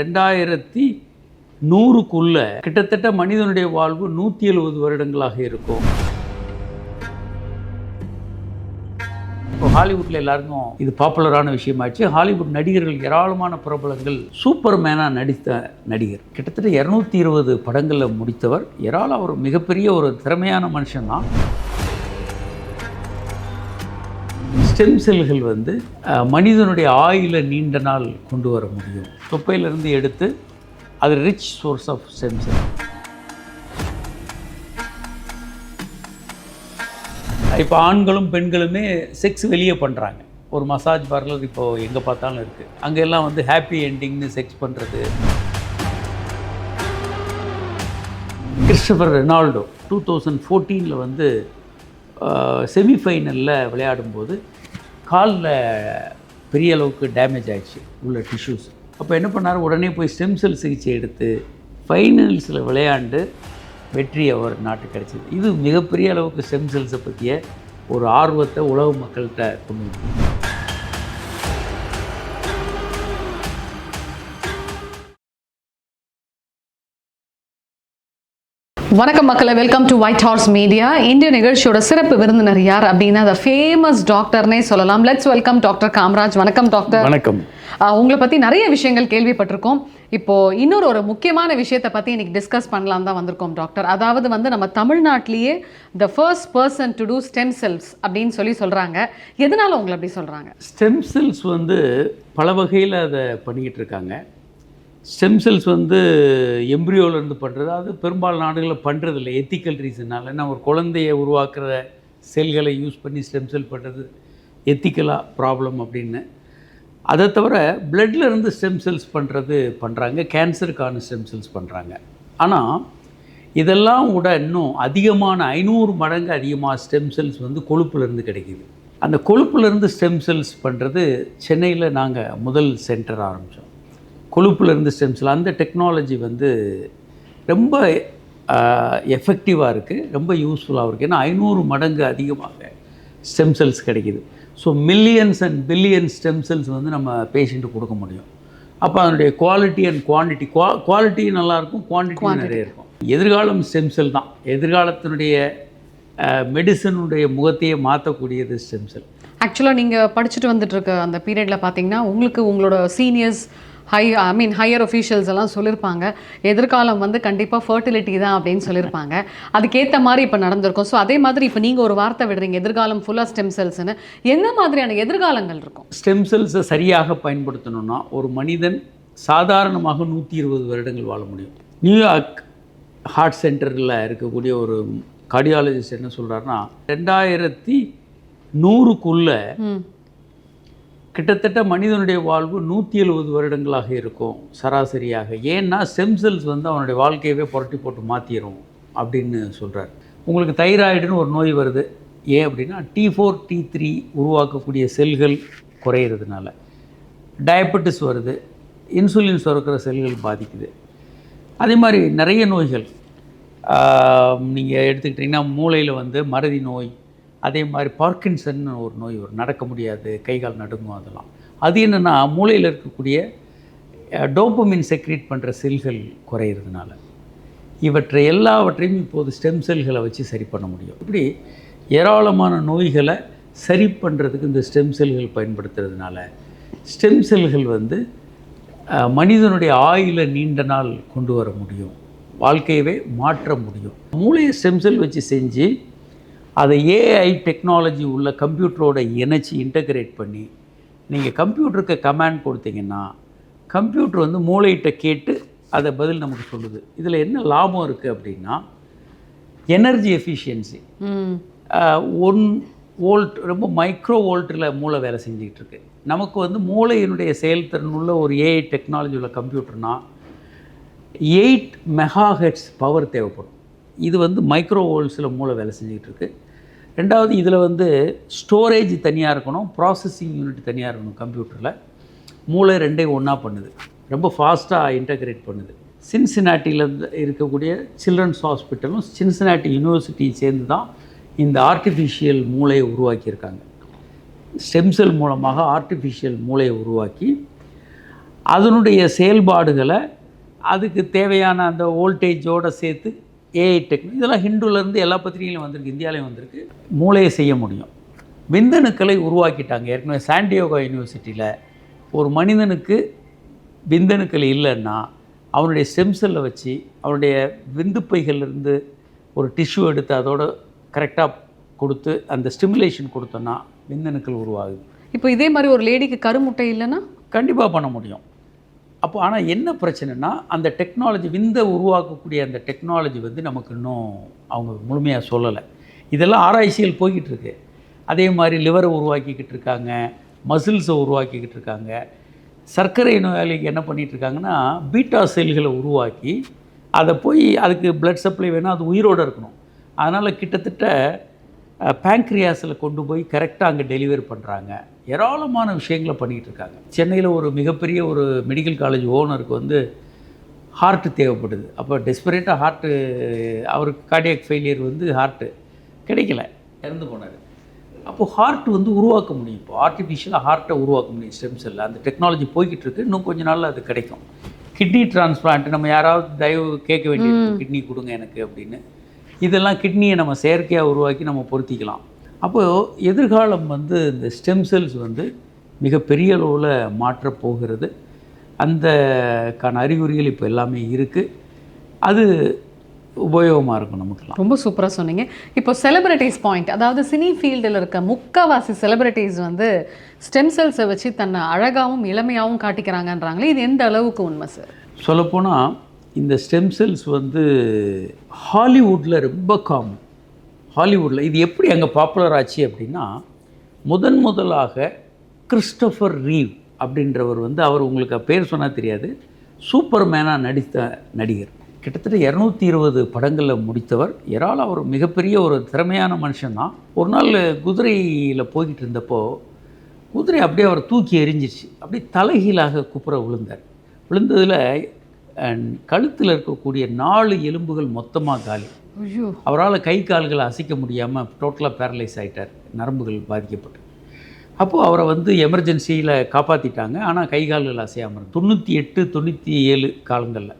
ரெண்டாயிரத்தி நூறுக்குள்ள கிட்டத்தட்ட மனிதனுடைய வாழ்வு நூற்றி எழுபது வருடங்களாக இருக்கும். இப்போ ஹாலிவுட்டில் எல்லாருக்கும் இது பாப்புலரான விஷயமாச்சு. ஹாலிவுட் நடிகர்கள் ஏராளமான பிரபலங்கள். சூப்பர் மேனாக நடித்த நடிகர். கிட்டத்தட்ட இரநூத்தி இருபது படங்களில் முடித்தவர். ஏராளம் ஒரு மிகப்பெரிய ஒரு திறமையான மனுஷன் தான் ஸ்டெம் செல்கள் வந்து மனிதனுடைய ஆயுள நீண்ட நாள் கொண்டு வர முடியும். தொப்பையிலிருந்து எடுத்து அது rich source of stem cell இப்போ ஆண்களும் பெண்களுமே செக்ஸ் வெளியே பண்ணுறாங்க ஒரு மசாஜ் பார்லர் இப்போ எங்கே பார்த்தாலும் இருக்குது அங்கெல்லாம் வந்து ஹாப்பி என்டிங்னு செக்ஸ் பண்ணுறது கிறிஸ்டபர் ரெனால்டோ டூ தௌசண்ட் ஃபோர்டீனில் வந்து செமிஃபைனலில் விளையாடும்போது காலில் பெரிய அளவுக்கு டேமேஜ் ஆயிடுச்சு உள்ள டிஷ்யூஸ் அப்போ என்ன பண்ணார்? உடனே போய் ஸ்டெம் செல் சிகிச்சை எடுத்து ஃபைனல்ஸில் விளையாண்டு வெற்றி அவர் நாட்டு கிடச்சிது. இது மிகப்பெரிய அளவுக்கு ஸ்டெம் செல்ஸை பற்றிய ஒரு ஆர்வத்தை உலக மக்கள்கிட்ட கொண்டு வணக்கம் மக்களை welcome to White Horse Media இந்திய நிகழ்ச்சியோட சிறப்பு விருந்தினர் யார் அப்படின்னா த ஃபேமஸ் டாக்டர்னே சொல்லலாம். Let's welcome doctor Kamaraj. வணக்கம் டாக்டர் வணக்கம். உங்களை பற்றி நிறைய விஷயங்கள் கேள்விப்பட்டிருக்கோம். இப்போ இன்னொரு ஒரு முக்கியமான விஷயத்தை பற்றி இன்னைக்கு டிஸ்கஸ் பண்ணலாம் தான் வந்திருக்கோம் டாக்டர் அதாவது வந்து நம்ம தமிழ்நாட்டிலேயே the first person to do stem cells அப்படின்னு சொல்லி சொல்கிறாங்க எதனால உங்களை அப்படி சொல்கிறாங்க ஸ்டெம் செல்ஸ் வந்து பல வகையில் அதை பண்ணிக்கிட்டு இருக்காங்க. ஸ்டெம் செல்ஸ் வந்து எம்ப்ரியோலேருந்து பண்ணுறது அது பெரும்பாலும் நாடுகளில் பண்ணுறதில்ல எத்திக்கல் ரீசனால் ஏன்னா ஒரு குழந்தையை உருவாக்குற செல்களை யூஸ் பண்ணி ஸ்டெம் செல் பண்ணுறது எத்திக்கலாக ப்ராப்ளம் அப்படின்னு. அதை தவிர bloodல இருந்து ஸ்டெம் செல்ஸ் பண்ணுறது பண்ணுறாங்க கேன்சருக்கான ஸ்டெம் செல்ஸ் பண்ணுறாங்க ஆனால் இதெல்லாம் விட இன்னும் அதிகமான ஐநூறு மடங்கு அதிகமாக ஸ்டெம் செல்ஸ் வந்து கொழுப்புலேருந்து கிடைக்கிது. அந்த கொழுப்புலேருந்து ஸ்டெம் செல்ஸ் பண்ணுறது சென்னையில் நாங்கள் முதல் சென்டர் ஆரம்பித்தோம் கொழுப்புலேருந்து ஸ்டெம் செல் அந்த டெக்னாலஜி வந்து ரொம்ப எஃபெக்டிவாக இருக்குது ரொம்ப யூஸ்ஃபுல்லாக இருக்குது ஏன்னா ஐநூறு மடங்கு அதிகமாக ஸ்டெம் செல்ஸ் கிடைக்குது. So millions and billion stem cells வந்து நம்ம பேஷண்ட்டுக்கு கொடுக்க முடியும். அப்போ அதனுடைய குவாலிட்டி அண்ட் குவான்டிட்டி குவா குவாலிட்டி நல்லாயிருக்கும் குவான்டிட்டி நிறைய இருக்கும். எதிர்காலம் ஸ்டெம் செல் தான். எதிர்காலத்தினுடைய மெடிசனுடைய முகத்தையே மாற்றக்கூடியது ஸ்டெம் செல் ஆக்சுவலாக நீங்கள் படிச்சுட்டு வந்துட்டு இருக்க அந்த பீரியடில் பார்த்தீங்கன்னா உங்களுக்கு உங்களோட seniors high I mean higher officials எல்லாம் சொல்லியிருப்பாங்க எதிர்காலம் வந்து கண்டிப்பாக ஃபர்டிலிட்டி தான் அப்படின்னு சொல்லியிருப்பாங்க அதுக்கேற்ற மாதிரி இப்போ நடந்திருக்கும். ஸோ அதே மாதிரி இப்போ நீங்கள் ஒரு வார்த்தை விடுறீங்க எதிர்காலம் ஃபுல்லாக ஸ்டெம் செல்ஸ்னு என்ன மாதிரியான எதிர்காலங்கள் இருக்கும்? ஸ்டெம் செல்ஸை சரியாக பயன்படுத்தணும்னா ஒரு மனிதன் சாதாரணமாக நூற்றி இருபது வருடங்கள் வாழ முடியும். நியூயார்க் ஹார்ட் சென்டரில் இருக்கக்கூடிய ஒரு கார்டியாலஜிஸ்ட் என்ன சொல்கிறாருன்னா ரெண்டாயிரத்தி நூறுக்குள்ள கிட்டத்தட்ட மனிதனுடைய வாழ்வு நூற்றி எழுபது வருடங்களாக இருக்கும் சராசரியாக. ஏன்னா செம்செல்ஸ் செல்ஸ் வந்து அவனுடைய வாழ்க்கையவே புரட்டி போட்டு மாற்றிடும் அப்படின்னு சொல்கிறார் உங்களுக்கு தைராய்டுன்னு ஒரு நோய் வருது. ஏன் அப்படின்னா டி ஃபோர் டி த்ரீ உருவாக்கக்கூடிய செல்கள் குறையிறதுனால. டயபெட்டிஸ் வருது. இன்சுலின் சுரக்கிற செல்கள் பாதிக்குது. அதே மாதிரி நிறைய நோய்கள். நீங்கள் எடுத்துக்கிட்டிங்கன்னா மூளையில் வந்து மறதி நோய் அதே மாதிரி பார்க்கின்சன் ஒரு நோய் வரும். நடக்க முடியாது கை கால் நடுங்கும் அதெல்லாம். அது என்னென்னா மூளையில் இருக்கக்கூடிய டோப்பமின் செக்ரீட் பண்ணுற செல்கள் குறையிறதுனால. இவற்றை எல்லாவற்றையும் இப்போது ஸ்டெம் செல்களை வச்சு சரி பண்ண முடியும். இப்படி ஏராளமான நோய்களை சரி பண்ணுறதுக்கு இந்த ஸ்டெம் செல்கள் பயன்படுத்துறதுனால ஸ்டெம் செல்கள் வந்து மனிதனுடைய ஆயுளை நீண்ட நாள் கொண்டு வர முடியும். வாழ்க்கையவே மாற்ற முடியும். மூளையை ஸ்டெம் செல் வச்சு செஞ்சு அதை ஏஐ டெக்னாலஜி உள்ள கம்ப்யூட்டரோட இணைச்சி இன்டகிரேட் பண்ணி நீங்கள் கம்ப்யூட்டருக்கு கமாண்ட் கொடுத்தீங்கன்னா கம்ப்யூட்டர் வந்து மூளையிட்ட கேட்டு அதை பதில் நமக்கு சொல்லுது. இதில் என்ன லாபம் இருக்குது அப்படின்னா எனர்ஜி எஃபிஷியன்சி ஒன் வோல்ட் ரொம்ப மைக்ரோ வோல்ட்டில் மூளை வேலை செஞ்சுக்கிட்டு இருக்கு. நமக்கு வந்து மூளையினுடைய செயல்திறன் உள்ள ஒரு ஏஐ டெக்னாலஜி உள்ள கம்ப்யூட்டர்னா எயிட் மெகா ஹெட்ஸ் பவர் தேவைப்படும். இது வந்து மைக்ரோ வோல்ட்ஸில் மூளை வேலை செஞ்சுக்கிட்டு இருக்கு. ரெண்டாவது இதில் வந்து ஸ்டோரேஜ் தனியாக இருக்கணும் ப்ராசஸிங் யூனிட் தனியாக இருக்கணும் கம்ப்யூட்டரில் மூளை ரெண்டையும் ஒன்றா பண்ணுது. ரொம்ப ஃபாஸ்ட்டாக இன்டகிரேட் பண்ணுது. சின்சினாட்டியில் இருக்கக்கூடிய சில்ட்ரன்ஸ் ஹாஸ்பிட்டலும் சின்சினாட்டி யூனிவர்சிட்டி சேர்ந்து தான் இந்த ஆர்டிஃபிஷியல் மூளையை உருவாக்கியிருக்காங்க. ஸ்டெம் செல் மூலமாக ஆர்டிஃபிஷியல் மூளையை உருவாக்கி அதனுடைய செயல்பாடுகளை அதுக்கு தேவையான அந்த வோல்டேஜோடு சேர்த்து ஏஐ டெக்னிக் இதெல்லாம் ஹிந்துலேருந்து எல்லா பத்திரிகையிலும் வந்திருக்கு இந்தியாவிலையும் வந்திருக்கு. மூளையை செய்ய முடியும். விந்தணுக்களை உருவாக்கிட்டாங்க. ஏற்கனவே சாண்டியோகா யூனிவர்சிட்டியில் ஒரு மனிதனுக்கு விந்தணுக்கள் இல்லைன்னா அவனுடைய ஸ்டெம் செல்லை வச்சு அவனுடைய விந்துப்பைகள்லேருந்து ஒரு டிஷ்யூ எடுத்து அதோட கரெக்டாக கொடுத்து அந்த ஸ்டிமுலேஷன் கொடுத்தோன்னா விந்தணுக்கள் உருவாகுது. இப்போ இதே மாதிரி ஒரு லேடிக்கு கருமுட்டை இல்லைன்னா? கண்டிப்பாக பண்ண முடியும். அப்போ ஆனால் என்ன பிரச்சனைனா அந்த டெக்னாலஜி விந்த உருவாக்கக்கூடிய அந்த டெக்னாலஜி வந்து நமக்கு இன்னும் அவங்க முழுமையாக சொல்லலை. இதெல்லாம் ஆராய்ச்சிகள் போய்கிட்டு இருக்கு அதே மாதிரி லிவரை உருவாக்கிக்கிட்டு இருக்காங்க மசில்ஸை உருவாக்கிக்கிட்டு இருக்காங்க. சர்க்கரை நோயாளிக்கு என்ன பண்ணிகிட்ருக்காங்கன்னா பீட்டா செல்களை உருவாக்கி அதை போய் அதுக்கு ப்ளட் சப்ளை வேணும் அது உயிரோடு இருக்கணும். அதனால் கிட்டத்தட்ட பேங்க்ரியாஸில் கொண்டு போய் கரெக்டாக அங்கே டெலிவரி பண்ணுறாங்க ஏராளமான விஷயங்களை பண்ணிகிட்டு இருக்காங்க. சென்னையில் ஒரு மிகப்பெரிய ஒரு மெடிக்கல் காலேஜ் ஓனருக்கு வந்து ஹார்ட் தேவைப்படுது. அப்போ டெஸ்பரேட்டாக ஹார்ட்டு அவருக்கு கார்டியாக் ஃபெயிலியர் வந்து ஹார்ட்டு கிடைக்கல. இறந்து போனார். அப்போது ஹார்ட் வந்து உருவாக்க முடியும். இப்போ ஆர்டிஃபிஷியலாக ஹார்ட்டை உருவாக்க முடியும் ஸ்டெம் செல்லில் அந்த டெக்னாலஜி போய்கிட்டு இருக்கு. இன்னும் கொஞ்ச நாள்ல அது கிடைக்கும். கிட்னி டிரான்ஸ்பிளான்ட் நம்ம யாராவது தயவு கேட்க வேண்டியது கிட்னி கொடுங்க எனக்கு அப்படின்னு. இதெல்லாம் கிட்னியை நம்ம செயற்கையாக உருவாக்கி நம்ம பொருத்திக்கலாம். அப்போது எதிர்காலம் வந்து இந்த ஸ்டெம் செல்ஸ் வந்து மிகப்பெரிய அளவில் மாற்றப் போகிறது. அந்தக்கான அறிகுறிகள் இப்போ எல்லாமே இருக்குது அது உபயோகமாக இருக்கும் நமக்கெல்லாம். ரொம்ப சூப்பராக சொன்னீங்க. இப்போ செலிபிரிட்டிஸ் பாயிண்ட் அதாவது சினி ஃபீல்டில் இருக்க முக்காவாசி செலிபிரிட்டிஸ் வந்து ஸ்டெம் செல்ஸை வச்சு தன்னை அழகாகவும் இளமையாகவும் காட்டிக்கிறாங்கன்றாங்களே இது எந்த அளவுக்கு உண்மை சார் சொல்லப்போனால் இந்த ஸ்டெம் செல்ஸ் வந்து ஹாலிவுட்டில் ரொம்ப காமன் ஹாலிவுட்டில் இது எப்படி அங்கே பாப்புலர் ஆச்சு அப்படின்னா முதன் முதலாக கிறிஸ்டோஃபர் ரீவ் அப்படின்றவர் வந்து அவர் உங்களுக்கு பேர் சொன்னால் தெரியாது. சூப்பர் மேனாக நடித்த நடிகர். கிட்டத்தட்ட இரநூத்தி இருபது படங்களில் முடித்தவர். ஏராளம் அவர் மிகப்பெரிய ஒரு திறமையான மனுஷன்தான் ஒரு நாள் குதிரையில் போய்கிட்டு இருந்தப்போ குதிரை அப்படியே அவர் தூக்கி எரிஞ்சிச்சு அப்படியே தலைகீழாக குப்புற விழுந்தார். விழுந்ததில் கழுத்தில் இருக்கக்கூடிய நாலு எலும்புகள் மொத்தமாக காலி. அவரால் கை கால்களை அசைக்க முடியாமல் டோட்டலாக பேரலைஸ் ஆயிட்டார். நரம்புகள் பாதிக்கப்பட்டு. அப்போது அவரை வந்து எமர்ஜென்சியில் காப்பாற்றிட்டாங்க ஆனால் கை கால்கள் அசையாமல் தொண்ணூற்றி எட்டு தொண்ணூற்றி ஏழு காலங்களில்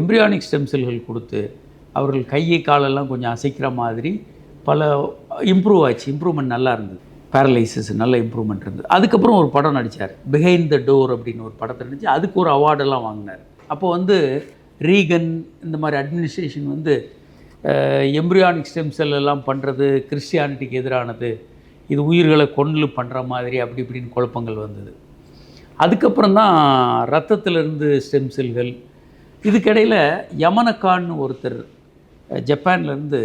எம்ப்ரியானிக் ஸ்டெம் செல்கள் கொடுத்து அவர்கள் கையை காலெல்லாம் கொஞ்சம் அசைக்கிற மாதிரி பல இம்ப்ரூவ் ஆச்சு. இம்ப்ரூவ்மெண்ட் நல்லா இருந்தது. பேரலைசிஸ் நல்ல இம்ப்ரூவ்மெண்ட் இருந்தது. அதுக்கப்புறம் ஒரு படம் நடித்தார் பிஹைண்ட் த டோர் அப்படின்னு ஒரு படத்தை நடித்து அதுக்கு ஒரு அவார்டெல்லாம் வாங்கினார். அப்போ வந்து ரீகன் இந்த மாதிரி அட்மினிஸ்ட்ரேஷன் வந்து எம்ப்ரியானிக் ஸ்டெம் செல் எல்லாம் பண்ணுறது கிறிஸ்டியானிட்டிக்கு எதிரானது இது உயிர்களை கொண்டு பண்ணுற மாதிரி அப்படி இப்படின்னு குழப்பங்கள் வந்தது. அதுக்கப்புறம் தான் ரத்தத்திலிருந்து ஸ்டெம் செல்கள் இதுக்கிடையில் யமனக்கான்னு ஒருத்தர் ஜப்பான்லேருந்து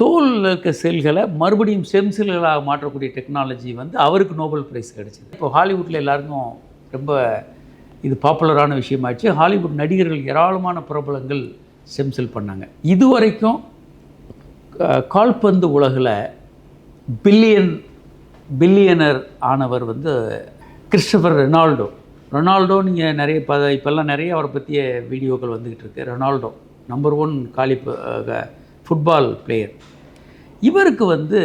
தோலில் இருக்க செல்களை மறுபடியும் ஸ்டெம் செல்களாக மாற்றக்கூடிய டெக்னாலஜி வந்து அவருக்கு நோபல் பிரைஸ் கிடைச்சிது. இப்போ ஹாலிவுட்டில் எல்லாருக்கும் ரொம்ப இது பாப்புலரான விஷயமாச்சு. ஹாலிவுட் நடிகர்கள் ஏராளமான பிரபலங்கள் செம்சில் பண்ணாங்க. இதுவரைக்கும் கால்பந்து உலகில் பில்லியன் பில்லியனர் ஆனவர் வந்து கிறிஸ்டபர் ரெனால்டோ. ரொனால்டோ நீங்கள் நிறைய ப இப்போல்லாம் நிறைய அவரை பற்றிய வீடியோக்கள் வந்துக்கிட்டு இருக்கு. ரொனால்டோ நம்பர் ஒன் காலி ஃபுட்பால் பிளேயர் இவருக்கு வந்து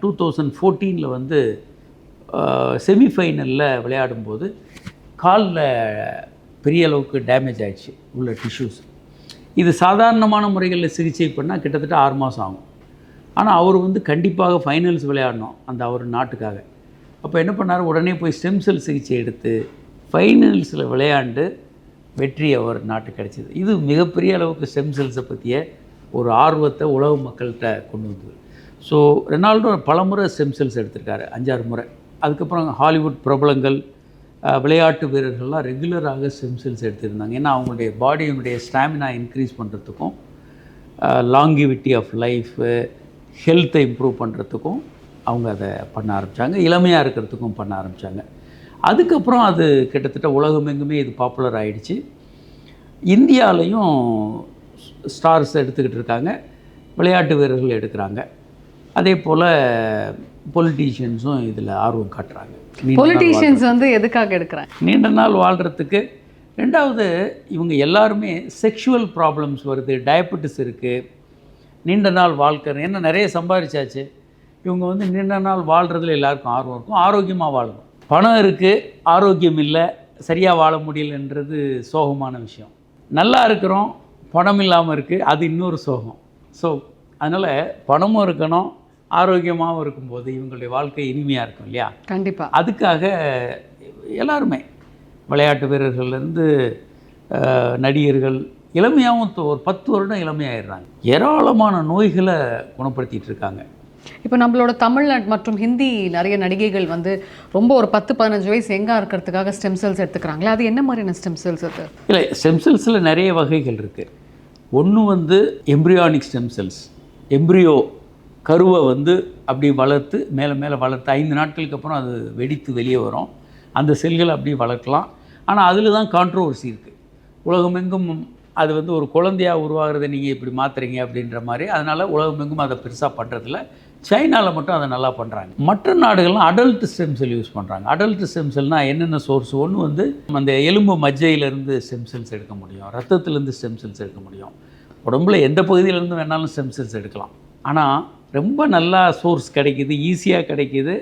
டூ தௌசண்ட் ஃபோர்டீனில் வந்து செமிஃபைனலில் விளையாடும்போது காலில் பெரிய அளவுக்கு டேமேஜ் ஆகிடுச்சு உள்ள டிஷ்யூஸ் இது சாதாரணமான முறைகளில் சிகிச்சை பண்ணால் கிட்டத்தட்ட ஆறு மாதம் ஆகும். ஆனால் அவர் வந்து கண்டிப்பாக ஃபைனல்ஸ் விளையாடணும் அந்த அவர் நாட்டுக்காக. அப்போ என்ன பண்ணார்? உடனே போய் ஸ்டெம் செல் சிகிச்சை எடுத்து ஃபைனல்ஸில் விளையாண்டு வெற்றி அவர் நாட்டுக்கு கிடைச்சிது. இது மிகப்பெரிய அளவுக்கு ஸ்டெம் செல்ஸை பற்றிய ஒரு ஆர்வத்தை உலக மக்கள்கிட்ட கொண்டு வந்தது. ஸோ ரெனால்டோ பலமுறை ஸ்டெம் செல்ஸ் எடுத்திருக்காரு அஞ்சாறு முறை. அதுக்கப்புறம் ஹாலிவுட் பிரபலங்கள் விளையாட்டு வீரர்கள்லாம் ரெகுலராக ஸ்டெம் செல்ஸ் எடுத்திருந்தாங்க. ஏன்னா அவங்களுடைய பாடியினுடைய ஸ்டாமினா இன்க்ரீஸ் பண்ணுறதுக்கும் லாங்கிவிட்டி ஆஃப் லைஃபு ஹெல்த்தை இம்ப்ரூவ் பண்ணுறதுக்கும் அவங்க அதை பண்ண ஆரம்பித்தாங்க இளமையாக இருக்கிறதுக்கும் பண்ண ஆரம்பித்தாங்க அதுக்கப்புறம் அது கிட்டத்தட்ட உலகமெங்குமே இது பாப்புலர் ஆகிடுச்சு இந்தியாலையும் ஸ்டார்ஸ் எடுத்துக்கிட்டு இருக்காங்க. விளையாட்டு வீரர்கள் எடுக்கிறாங்க. அதே போல் பொலிட்டீஷியன்ஸும் இதில் ஆர்வம் காட்டுறாங்க. பொலிட்டீஷியன்ஸ் வந்து எதுக்காக எடுக்கிறாங்க நீண்ட நாள் வாழ்கிறதுக்கு ரெண்டாவது இவங்க எல்லாருமே செக்ஷுவல் ப்ராப்ளம்ஸ் வருது டயபெட்டிஸ் இருக்குது நீண்ட நாள் வாழ்க்கை ஏன்னா நிறைய சம்பாதிச்சாச்சு இவங்க வந்து நீண்ட நாள் வாழ்கிறதுல எல்லாருக்கும் ஆர்வம் இருக்கும். ஆரோக்கியமாக வாழணும் பணம் இருக்குது ஆரோக்கியம் இல்லை சரியாக வாழ முடியலன்றது சோகமான விஷயம். நல்லா இருக்கிறோம் பணம் இல்லாமல் இருக்குது அது இன்னொரு சோகம். ஸோ அதனால் பணமும் இருக்கணும் ஆரோக்கியமாகவும் இருக்கும்போது இவங்களுடைய வாழ்க்கை இனிமையாக இருக்கும் இல்லையா? கண்டிப்பா. அதுக்காக எல்லாருமே விளையாட்டு வீரர்கள்லேருந்து நடிகர்கள் இளமையாகவும் ஒரு பத்து வருடம் இளமையாயிடுறாங்க. ஏராளமான நோய்களை குணப்படுத்திட்டு இருக்காங்க. இப்போ நம்மளோட தமிழ்நாடு மற்றும் ஹிந்தி நிறைய நடிகைகள் வந்து ரொம்ப ஒரு பத்து பதினஞ்சு வயசு எங்கா இருக்கிறதுக்காக ஸ்டெம் செல்ஸ் எடுத்துக்கிறாங்களே அது என்ன மாதிரியான ஸ்டெம் செல்ஸ் அது? இல்லை ஸ்டெம் செல்ஸில் நிறைய வகைகள் இருக்குது ஒன்று வந்து எம்ப்ரியானிக் ஸ்டெம் செல்ஸ் எம்ப்ரியோ கருவை வந்து அப்படி வளர்த்து மேலே மேலே வளர்த்து ஐந்து நாட்களுக்கு அப்புறம் அது வெடித்து வெளியே வரும். அந்த செல்களை அப்படியே வளர்க்கலாம். ஆனால் அதில் தான் கான்ட்ரோவர்சி இருக்குது உலகமெங்கும் அது வந்து ஒரு குழந்தையாக உருவாகிறத நீங்கள் இப்படி மாற்றுறீங்க அப்படின்ற மாதிரி அதனால் உலகமெங்கும் அதை பெருசாக பண்ணுறதில்ல சைனாவில் மட்டும் அதை நல்லா பண்ணுறாங்க மற்ற நாடுகள்லாம் அடல்ட் ஸ்டெம் செல் யூஸ் பண்ணுறாங்க அடல்ட் ஸ்டெம் செல்னால் என்னென்ன சோர்ஸ் ஒன்று வந்து அந்த எலும்பு மஜ்ஜையிலேருந்து ஸ்டெம் செல்ஸ் எடுக்க முடியும். ரத்தத்துலேருந்து ஸ்டெம் செல்ஸ் எடுக்க முடியும். உடம்புல எந்த பகுதியிலேருந்து வேணாலும் ஸ்டெம் செல்ஸ் எடுக்கலாம். ஆனால் ரொம்ப நல்லா சோர்ஸ் கிடைக்குது ஈஸியாக கிடைக்குது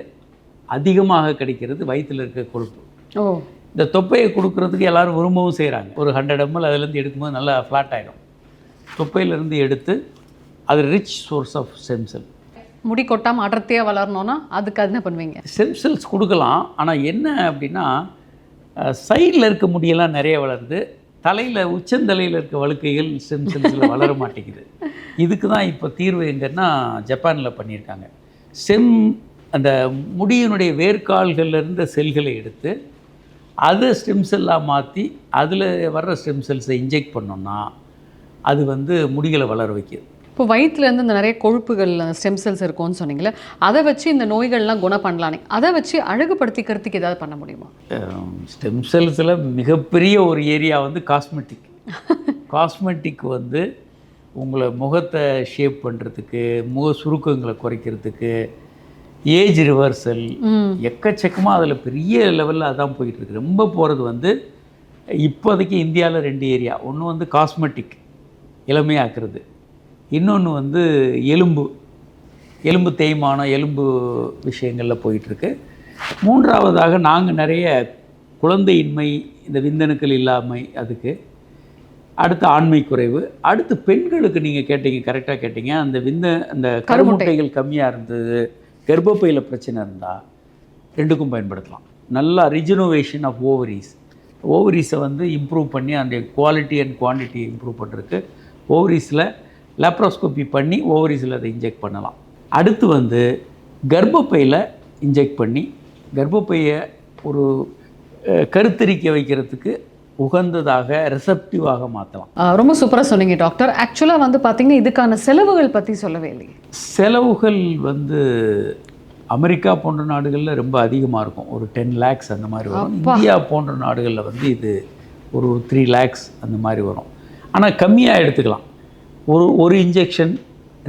அதிகமாக கிடைக்கிறது வயிற்றில் இருக்க கொழுப்பு. ஓ. இந்த தொப்பையை கொடுக்கறதுக்கு எல்லாரும் விரும்பவும் செய்கிறாங்க ஒரு ஹண்ட்ரட் எம்எல் அதுலேருந்து எடுக்கும்போது நல்லா ஃப்ளாட் ஆகிடும் தொப்பையிலேருந்து எடுத்து அது rich source of stem cell முடி கொட்டாம அடர்த்தியா வளரணும்னா அதுக்கு அது என்ன பண்ணுவீங்க? ஸ்டெம் செல்ஸ் கொடுக்கலாம். ஆனால் என்ன அப்படின்னா சைடில் இருக்க முடியெல்லாம் நிறைய வளருது. தலையில் உச்சந்தலையில் இருக்க வழுக்கைகள் ஸ்டெம் செல்ஸில் வளர மாட்டேங்குது. இதுக்கு தான் இப்போ தீர்வு எங்கன்னா ஜப்பானில் பண்ணியிருக்காங்க. ஸ்டெம் அந்த முடியினுடைய வேர்க்கால்கள்ல இருந்த செல்களை எடுத்து அதை ஸ்டெம் செல்லாக மாற்றி அதில் வர்ற ஸ்டெம் செல்ஸை இன்ஜெக்ட் பண்ணோம்னா அது வந்து முடிகளை வளர வைக்கிது இப்போ வயிற்றுல இருந்து இந்த நிறைய கொழுப்புகள் ஸ்டெம் செல்ஸ் இருக்கும்னு சொன்னீங்களே அதை வச்சு இந்த நோய்கள்லாம் குணம் பண்ணலானே அதை வச்சு அழகுபடுத்திக்கிறதுக்கு ஏதாவது பண்ண முடியுமா? ஸ்டெம் செல்ஸில் மிகப்பெரிய ஒரு ஏரியா வந்து காஸ்மெட்டிக் காஸ்மெட்டிக் வந்து உங்களை முகத்தை ஷேப் பண்ணுறதுக்கு முக சுருக்கங்களை குறைக்கிறதுக்கு ஏஜ் ரிவர்சல் எக்கச்சக்கமாக அதில் பெரிய லெவலில் அதான் போயிட்டு இருக்கு ரொம்ப போகிறது வந்து இப்போதைக்கு இந்தியாவில் ரெண்டு ஏரியா ஒன்று வந்து காஸ்மெட்டிக் இளமையாக்குறது. இன்னொன்று வந்து எலும்பு. எலும்பு தேய்மானம் எலும்பு விஷயங்களில் போயிட்டுருக்கு. மூன்றாவதாக நாங்கள் நிறைய குழந்தையின்மை இந்த விந்தணுக்கள் இல்லாமை அதுக்கு. அடுத்து ஆண்மை குறைவு. அடுத்து பெண்களுக்கு நீங்கள் கேட்டீங்க கரெக்டாக கேட்டீங்க. அந்த விந்த அந்த கருமுட்டைகள் கம்மியாக இருந்தது கர்ப்பப்பையில் பிரச்சனை இருந்தால் ரெண்டுக்கும் பயன்படுத்தலாம். நல்லா ரிஜினோவேஷன் ஆஃப் ஓவரிஸ் ஓவரிஸை வந்து இம்ப்ரூவ் பண்ணி அந்த குவாலிட்டி அண்ட் குவான்டிட்டி இம்ப்ரூவ் பண்ணுறதுக்கு ஓவரிஸில் லேப்ரோஸ்கோபி பண்ணி ஓவரிஸில் அதை இன்ஜெக்ட் பண்ணலாம். அடுத்து வந்து கர்ப்பப்பையில் இன்ஜெக்ட் பண்ணி கர்ப்பப்பையை ஒரு கருத்தரிக்க வைக்கிறதுக்கு உகந்ததாக ரிசப்டிவாக மாற்றலாம் ரொம்ப சூப்பராக சொன்னீங்க டாக்டர். ஆக்சுவலாக வந்து பார்த்தீங்கன்னா இதுக்கான செலவுகள் பற்றி சொல்லவே இல்லையே. செலவுகள் வந்து அமெரிக்கா போன்ற நாடுகளில் ரொம்ப அதிகமாக இருக்கும். ஒரு டென் லேக்ஸ் அந்த மாதிரி வரும். இந்தியா போன்ற நாடுகளில் வந்து இது ஒரு த்ரீ லேக்ஸ் அந்த மாதிரி வரும். ஆனால் கம்மியாக எடுத்துக்கலாம். ஒரு ஒரு இன்ஜெக்ஷன்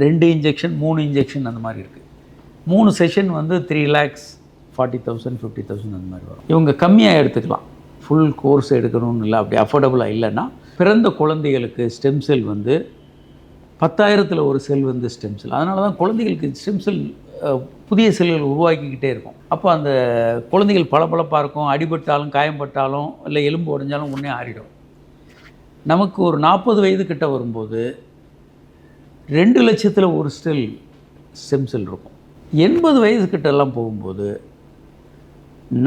ரெண்டு இன்ஜெக்ஷன் மூணு இன்ஜெக்ஷன் அந்த மாதிரி இருக்குது மூணு செஷன் வந்து three lakhs forty thousand fifty thousand அந்த மாதிரி வரும். இவங்க கம்மியாக எடுத்துக்கலாம். ஃபுல் கோர்ஸ் எடுக்கணும்னு இல்லை அப்படி அஃபோர்டபுளாக இல்லைன்னா பிறந்த குழந்தைகளுக்கு ஸ்டெம் செல் வந்து பத்தாயிரத்தில் ஒரு செல் வந்து ஸ்டெம் செல் அதனால தான் குழந்தைகளுக்கு ஸ்டெம் செல் புதிய செல்கள் உருவாக்கிக்கிட்டே இருக்கும். அப்போ அந்த குழந்தைகள் பளபளப்பாக இருக்கும் அடிபட்டாலும் காயம்பட்டாலும் இல்லை எலும்பு உடைஞ்சாலும் உடனே ஆறிடும். நமக்கு ஒரு நாற்பது வயது கிட்ட வரும்போது ரெண்டு லட்சத்தில் ஒரு ஸ்டெல் ஸ்டெம் செல் இருக்கும். எண்பது வயதுக்கிட்டெல்லாம் போகும்போது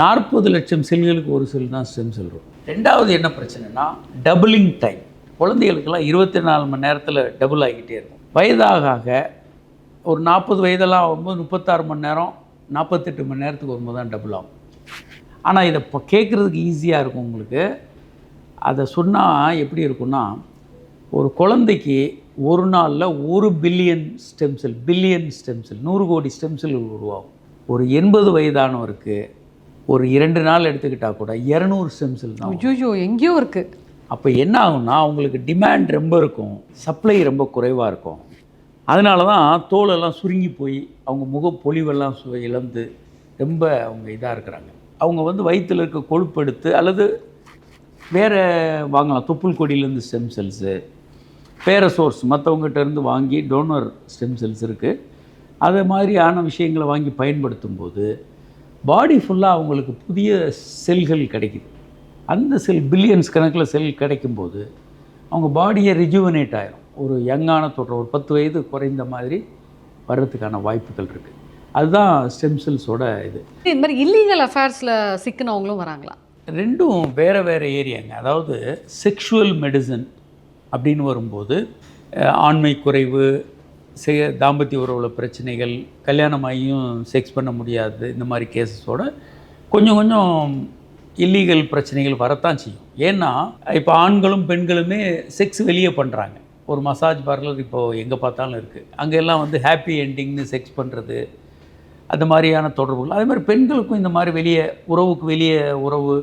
நாற்பது லட்சம் செல்களுக்கு ஒரு செல் தான் ஸ்டெம் செல் இருக்கும். ரெண்டாவது என்ன பிரச்சனைனா டபுளிங் டைம் குழந்தைகளுக்கெல்லாம் இருபத்தி நாலு மணி நேரத்தில் டபுள் ஆகிக்கிட்டே இருக்கும். வயதாக ஆக ஒரு நாற்பது வயதெல்லாம் ஆகும்போது முப்பத்தாறு மணி நேரம் நாற்பத்தெட்டு மணி நேரத்துக்கு வரும்போது தான் டபுள் ஆகும். ஆனால் இதை இப்போ கேட்குறதுக்கு ஈஸியாக இருக்கும் உங்களுக்கு. அதை சொன்னால் எப்படி இருக்கும்னா ஒரு குழந்தைக்கு ஒரு நாளில் ஒரு billion stem cell billion stem cell நூறு கோடி ஸ்டெம் உருவாகும். ஒரு எண்பது வயதானவருக்கு ஒரு இரண்டு நாள் எடுத்துக்கிட்டால் கூட இரநூறு ஸ்டெம் செல் தான் ஐயோ எங்கேயோ இருக்குது அப்போ என்ன ஆகும்னா அவங்களுக்கு டிமாண்ட் ரொம்ப இருக்கும் சப்ளை ரொம்ப குறைவாக இருக்கும். அதனால தான் தோலெல்லாம் சுருங்கி போய் அவங்க முக பொலிவெல்லாம் சு- இழந்து ரொம்ப அவங்க இதாக இருக்கிறாங்க. அவங்க வந்து வயிற்றில் இருக்க கொழுப்பு எடுத்து அல்லது வேறு வாங்கலாம் தொப்புள் கொடியிலேருந்து ஸ்டெம் செல்ஸு வேறு சோர்ஸ் மற்றவங்ககிட்ட இருந்து வாங்கி டோனர் ஸ்டெம் செல்ஸ் இருக்குது அது மாதிரியான விஷயங்களை வாங்கி பயன்படுத்தும் போது பாடி ஃபுல்லாக அவங்களுக்கு புதிய செல்கள் கிடைக்குது. அந்த செல் பில்லியன்ஸ் கணக்கில் செல் கிடைக்கும்போது அவங்க பாடியை ரிஜுவனேட் ஆயிரும். ஒரு யங்கான தோற்றம் ஒரு பத்து வயது குறைந்த மாதிரி வர்றதுக்கான வாய்ப்புகள் இருக்குது அதுதான் ஸ்டெம் செல்ஸோட இது. இந்த மாதிரி இல்லீகல் அஃபேர்ஸில் சிக்கினவங்களும் வராங்களா? ரெண்டும் வேறு வேறு ஏரியாங்க. அதாவது செக்ஷுவல் மெடிசன் அப்படின்னு வரும்போது ஆண்மை குறைவு செய தாம்பத்திய உறவுல பிரச்சனைகள் கல்யாணமாகியும் செக்ஸ் பண்ண முடியாது இந்த மாதிரி கேசஸோட கொஞ்சம் கொஞ்சம் இல்லீகல் பிரச்சனைகள் வரத்தான் செய்யும். ஏன்னா இப்போ ஆண்களும் பெண்களுமே செக்ஸ் வெளியே பண்ணுறாங்க ஒரு மசாஜ் பார்லர் இப்போது எங்கே பார்த்தாலும் இருக்குது அங்கெல்லாம் வந்து ஹாப்பி எண்டிங்னு செக்ஸ் பண்ணுறது அந்த மாதிரியான தொடர்புகள். அதே மாதிரி பெண்களுக்கும் இந்த மாதிரி வெளியே உறவுக்கு வெளியே உறவு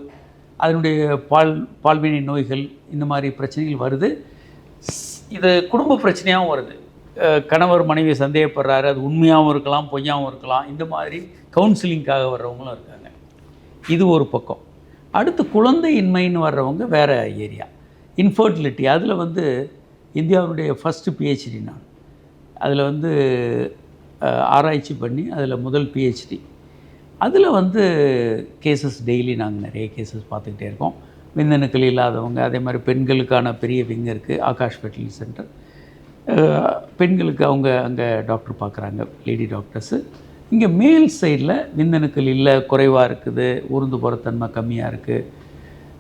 அதனுடைய பால் பால்வினை நோய்கள் இந்த மாதிரி பிரச்சனைகள் வருது. இது குடும்ப பிரச்சனையாகவும் வருது. கணவர் மனைவி சந்தேகப்படுறாரு அது உண்மையாகவும் இருக்கலாம் பொய்யாகவும் இருக்கலாம். இந்த மாதிரி கவுன்சிலிங்காக வர்றவங்களும் இருக்காங்க. இது ஒரு பக்கம். அடுத்து குழந்தையின்மைன்னு வர்றவங்க வேறு ஏரியா. இன்ஃபர்டிலிட்டி. அதில் வந்து இந்தியாவுடைய ஃபஸ்ட்டு பிஹெச்டி நான். அதில் வந்து ஆராய்ச்சி பண்ணி அதில் முதல் பிஹெச்டி அதில் வந்து கேசஸ் டெய்லி நாங்கள் நிறைய கேசஸ் பார்த்துக்கிட்டே இருக்கோம். விந்தணுக்கள் இல்லாதவங்க அதே மாதிரி பெண்களுக்கான பெரிய விங் இருக்குது ஆகாஷ் ஃபெர்டிலிட்டி சென்டர் பெண்களுக்கு அவங்க அங்கே டாக்டர் பார்க்குறாங்க லேடி டாக்டர்ஸு இங்கே மேல் சைடில் விந்தணுக்கள் இல்லை குறைவாக இருக்குது உருந்து புறத்தன்மை கம்மியாக இருக்குது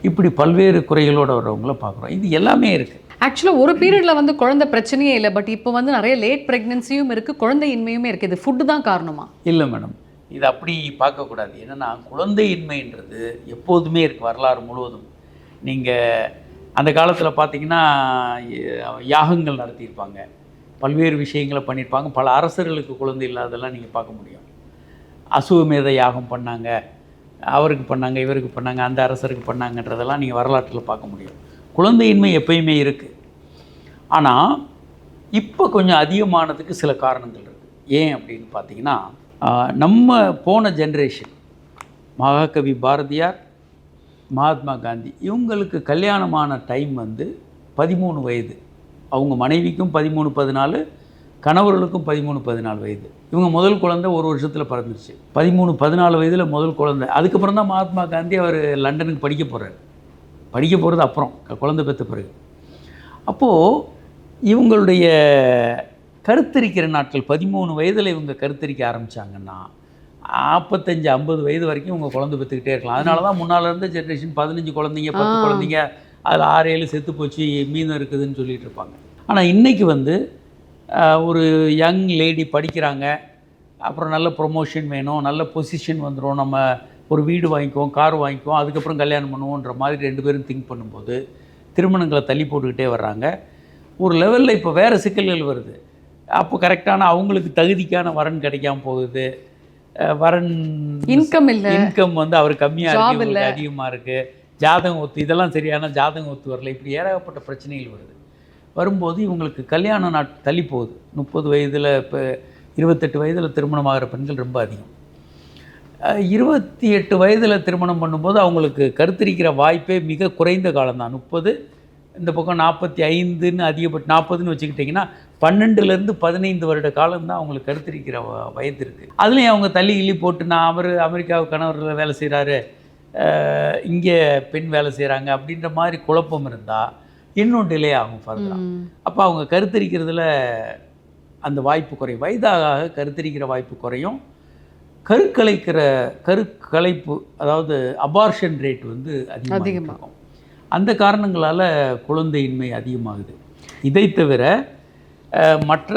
இப்படி பல்வேறு குறைகளோடு வர்றவங்கள பார்க்குறோம் இது எல்லாமே இருக்குது ஆக்சுவலாக ஒரு பீரியடில் வந்து குழந்தை பிரச்சனையே இல்லை பட் இப்போ வந்து நிறைய லேட் ப்ரெக்னன்சியும் இருக்குது குழந்தையின்மையுமே இருக்குது இது ஃபுட்டு தான் காரணமா? இல்லை மேடம் இது அப்படி பார்க்கக்கூடாது. என்னென்னா குழந்தையின்மைன்றது எப்போதுமே இருக்குது வரலாறு முழுவதும். நீங்கள் அந்த காலத்தில் பார்த்தீங்கன்னா யாகங்கள் நடத்தியிருப்பாங்க. பல்வேறு விஷயங்களை பண்ணியிருப்பாங்க. பல அரசர்களுக்கு குழந்தை இல்லாதெல்லாம் நீங்கள் பார்க்க முடியும். அசுவமேத யாகம் பண்ணாங்க. அவருக்கு பண்ணாங்க இவருக்கு பண்ணாங்க அந்த அரசருக்கு பண்ணாங்கன்றதெல்லாம் நீங்கள் வரலாற்றில் பார்க்க முடியும். குழந்தையின்மை எப்பயுமே இருக்குது ஆனால் இப்போ கொஞ்சம் அதிகமானதுக்கு சில காரணங்கள் இருக்குது ஏன் அப்படின்னு பார்த்தீங்கன்னா நம்ம போன ஜென்ரேஷன் மகாகவி பாரதியார் மகாத்மா காந்தி. இவங்களுக்கு கல்யாணமான டைம் வந்து பதிமூணு வயது. அவங்க மனைவிக்கும் பதிமூணு பதினாலு கணவர்களுக்கும் பதிமூணு பதினாலு வயது. இவங்க முதல் குழந்தை ஒரு வருஷத்தில் பிறந்துருச்சு. பதிமூணு பதினாலு வயதில் முதல் குழந்தை. அதுக்கப்புறம் தான் மகாத்மா காந்தி அவர் லண்டனுக்கு படிக்க போகிறார் படிக்க போகிறது அப்புறம் குழந்தை பெற்ற பிறகு. அப்போது இவங்களுடைய கருத்தரிக்கிற நாட்கள் பதிமூணு வயதில் இவங்க கருத்தரிக்க ஆரம்பித்தாங்கன்னா நாற்பத்தஞ்சு ஐம்பது வயது வரைக்கும் இவங்க குழந்தை பெற்றுக்கிட்டே இருக்கலாம். அதனால தான் முன்னால் இருந்த ஜென்ரேஷன் பதினஞ்சு குழந்தைங்க பத்து. குழந்தைங்க அதில் ஆறு ஏழு செத்து போச்சு மீதம் இருக்குதுன்னு சொல்லிட்டு இருப்பாங்க. ஆனால் இன்றைக்கி வந்து ஒரு யங் லேடி படிக்கிறாங்க. அப்புறம் நல்ல ப்ரொமோஷன் வேணும் நல்ல பொசிஷன் வந்துடும் நம்ம ஒரு வீடு வாங்கிக்குவோம் கார் வாங்கிக்குவோம் அதுக்கப்புறம் கல்யாணம் பண்ணுவோன்ற மாதிரி ரெண்டு பேரும் திங்க் பண்ணும்போது திருமணங்களை தள்ளி போட்டுக்கிட்டே வர்றாங்க. ஒரு லெவலில் இப்போ வேறு சிக்கல்கள் வருது. அப்போ கரெக்டான அவங்களுக்கு தகுதிக்கான வரன் கிடைக்காம போகுது. வரன் இன்கம் இல்லை. இன்கம் வந்து அவர் கம்மியாக இருக்கு அதிகமாக இருக்குது ஜாதகம் ஒத்து இதெல்லாம் சரியான ஜாதகம் ஒத்து வரல. இப்படி ஏகப்பட்ட பிரச்சனைகள் வருது. வரும்போது இவங்களுக்கு கல்யாண நாட் தள்ளி போகுது. முப்பது வயதில் இப்போ இருபத்தெட்டு வயதில் திருமணம் ஆகிற பெண்கள் ரொம்ப அதிகம். இருபத்தி எட்டு வயதில் திருமணம் பண்ணும்போது அவங்களுக்கு கருத்தரிக்கிற வாய்ப்பே மிக குறைந்த காலம்தான். முப்பது இந்த பக்கம் நாற்பத்தி ஐந்துன்னு அதிகப்பட்ட நாற்பதுன்னு வச்சுக்கிட்டிங்கன்னா பன்னெண்டுலேருந்து பதினைந்து வருட காலம் தான் அவங்களுக்கு கருத்தரிக்கிற வயது இருக்குது அதுலேயும் அவங்க தள்ளி கிள்ளி போட்டு நான் அவர் அமெரிக்காவு கணவரில் வேலை செய்கிறாரு இங்கே பெண் வேலை செய்கிறாங்க அப்படின்ற மாதிரி குழப்பம் இருந்தால் இன்னும் டிலே ஆகும் ஃபர்தராக. அப்போ அவங்க கருத்தரிக்கிறதுல அந்த வாய்ப்பு குறையும். வயதாக கருத்தரிக்கிற வாய்ப்பு குறையும். கருக்கலைக்கிற கருக்கலைப்பு அதாவது அபார்ஷன் ரேட் வந்து அதிகமாக அதிகமா. இருக்கும். அந்த காரணங்களால் குழந்தையின்மை அதிகமாகுது. இதை தவிர மற்ற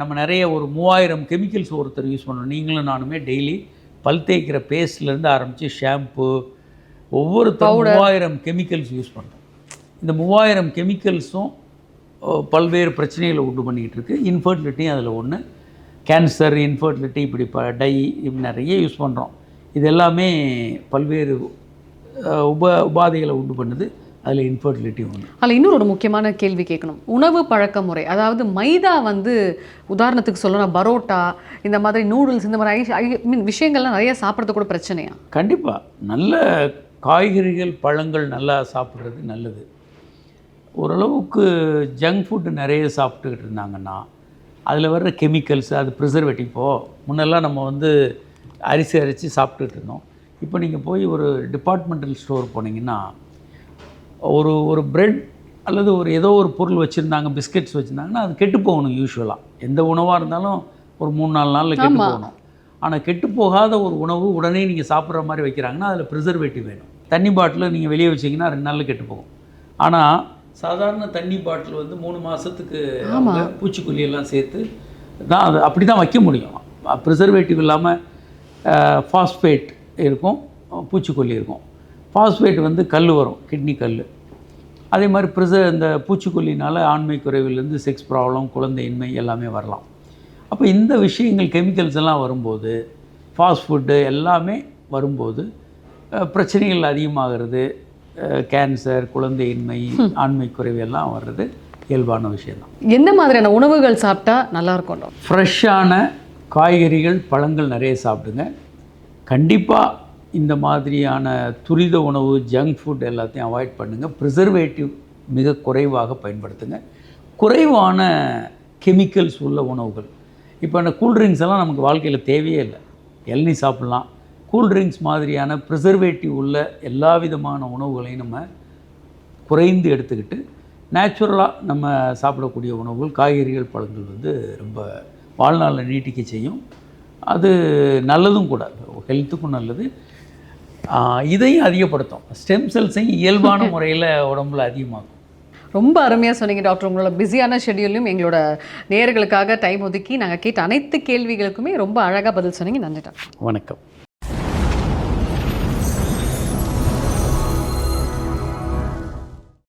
நம்ம நிறைய ஒரு மூவாயிரம் கெமிக்கல்ஸ் ஒருத்தர் யூஸ் பண்ணோம் நீங்களும் நானுமே டெய்லி பல் தேய்க்கிற பேஸ்ட்லேருந்து ஆரம்பித்து ஷாம்பு ஒவ்வொருத்தரும் மூவாயிரம் கெமிக்கல்ஸ் யூஸ் பண்ணுறோம் இந்த மூவாயிரம் கெமிக்கல்ஸும் பல்வேறு பிரச்சனைகளை உண்டு பண்ணிக்கிட்டு இருக்கு. இன்ஃபர்டிலிட்டியும் அதில் ஒன்று கேன்சர் இன்ஃபர்டிலிட்டி இப்படி ப டை இப்படி நிறைய யூஸ் பண்ணுறோம் இது எல்லாமே பல்வேறு உப உபாதைகளை உண்டு பண்ணுது. அதில் இன்ஃபர்டிலிட்டி ஒன்று அதில் இன்னொரு ஒரு முக்கியமான கேள்வி கேட்கணும். உணவு பழக்க முறை அதாவது மைதா வந்து உதாரணத்துக்கு சொல்லணும் பரோட்டா இந்த மாதிரி நூடுல்ஸ் இந்த மாதிரி ஐ மீன் விஷயங்கள்லாம் நிறைய சாப்பிட்றது கூட பிரச்சனையா? கண்டிப்பாக நல்ல காய்கறிகள் பழங்கள் நல்லா சாப்பிட்றது நல்லது. ஓரளவுக்கு ஜங்க் ஃபுட்டு நிறைய சாப்பிட்டுக்கிட்டு இருந்தாங்கன்னா அதில் வர்ற கெமிக்கல்ஸ் அது ப்ரிசர்வேட்டிவ் இப்போது முன்னெல்லாம் நம்ம வந்து அரிசி அரைச்சி சாப்பிட்டுட்டு இருந்தோம். இப்போ நீங்கள் போய் ஒரு டிபார்ட்மெண்டல் ஸ்டோர் போனீங்கன்னா ஒரு ஒரு பிரெட் அல்லது ஒரு ஏதோ ஒரு பொருள் வச்சுருந்தாங்க பிஸ்கெட்ஸ் வச்சுருந்தாங்கன்னா அது கெட்டு போகணும் யூஸ்வலாக எந்த உணவாக இருந்தாலும் ஒரு மூணு நாலு நாளில் கெட்டு போகணும். ஆனால் கெட்டு போகாத ஒரு உணவு உடனே நீங்கள் சாப்பிட்ற மாதிரி வைக்கிறாங்கன்னா அதில் ப்ரிசர்வேட்டிவ் வேணும். தண்ணி பாட்டில் நீங்கள் வெளியே வச்சீங்கன்னா ரெண்டு நாளில் கெட்டு போகும். ஆனால் சாதாரண தண்ணி பாட்டில் வந்து மூணு மாதத்துக்கு பூச்சிக்கொல்லி எல்லாம் சேர்த்து தான் அது அப்படி தான் வைக்க முடியும். ப்ரிசர்வேட்டிவ் இல்லாமல் ஃபாஸ்பேட் இருக்கும் பூச்சிக்கொல்லி இருக்கும். ஃபாஸ்பேட் வந்து கல் வரும் கிட்னி கல் அதே மாதிரி ப்ரிச இந்த பூச்சிக்கொல்லினால ஆண்மை குறைவிலேருந்து செக்ஸ் ப்ராப்ளம் குழந்தையின்மை எல்லாமே வரலாம். அப்போ இந்த விஷயங்கள் கெமிக்கல்ஸ் எல்லாம் வரும்போது ஃபாஸ்ட் ஃபுட்டு எல்லாமே வரும்போது பிரச்சனைகள் அதிகமாகிறது கேன்சர் குழந்தையின்மை ஆண்மை குறைவு எல்லாம் வர்றது இயல்பான விஷயம்தான். எந்த மாதிரியான உணவுகள் சாப்பிட்டா நல்லா இருக்கும் டாக்டர் ஃப்ரெஷ்ஷான காய்கறிகள் பழங்கள் நிறைய சாப்பிடுங்க. கண்டிப்பாக இந்த மாதிரியான துரித உணவு ஜங்க் ஃபுட் எல்லாத்தையும் அவாய்ட் பண்ணுங்கள் ப்ரிசர்வேட்டிவ் மிக குறைவாக பயன்படுத்துங்க. குறைவான கெமிக்கல்ஸ் உள்ள உணவுகள். இப்போ இந்த கூல்ட்ரிங்க்ஸ் எல்லாம் நமக்கு வாழ்க்கையில் தேவையே இல்லை. இளநீ சாப்பிட்லாம். கூல்ட்ரிங்க்ஸ் மாதிரியான ப்ரிசர்வேட்டிவ் உள்ள எல்லா விதமான உணவுகளையும் நம்ம குறைந்து எடுத்துக்கிட்டு நேச்சுரலாக நம்ம சாப்பிடக்கூடிய உணவுகள் காய்கறிகள் பழங்கள் வந்து ரொம்ப வாழ்நாளில் நீட்டிக்க செய்யும். அது நல்லதும் கூட. ஹெல்த்துக்கும் நல்லது. இதையும் அதிகப்படுத்தும். ஸ்டெம் செல்ஸையும் இயல்பான முறையில் உடம்புல அதிகமாகும். ரொம்ப அருமையாக சொன்னீங்க டாக்டர் உங்களோட பிஸியான ஷெட்யூலையும் எங்களோட நேயர்களுக்காக டைம் ஒதுக்கி நாங்கள் கேட்ட அனைத்து கேள்விகளுக்குமே ரொம்ப அழகாக பதில் சொன்னீங்க. நன்றி டாக்டர் வணக்கம்.